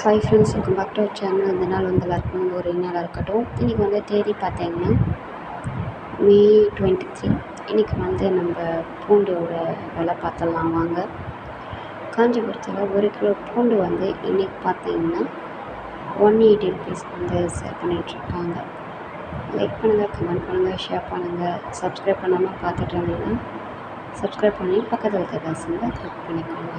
Hi friends welcome back to channel இந்த நாள் வந்து எல்லாருக்கும் ஒரு நாளாக இருக்கட்டும். இன்றைக்கி வந்து தேதி பார்த்தீங்கன்னா மே டுவெண்ட்டி த்ரீ இன்றைக்கி வந்து நம்ம பூண்டோட விலை பார்த்துடலாம் வாங்க. காஞ்சிபுரத்தில் ஒரு கிலோ பூண்டு வந்து இன்றைக்கி பார்த்தீங்கன்னா ஒன் எயிட்டி ருபீஸ் வந்து சேல் பண்ணிகிட்ருக்காங்க லைக் பண்ணுங்கள் கமெண்ட் பண்ணுங்கள் ஷேர் பண்ணுங்கள் சப்ஸ்கிரைப் பண்ணாமல் பார்த்துட்டு இருந்தீங்கன்னா சப்ஸ்கிரைப் பண்ணி பக்கத்தில் இருக்க வந்து கிளிக் பண்ணிக்கோங்க.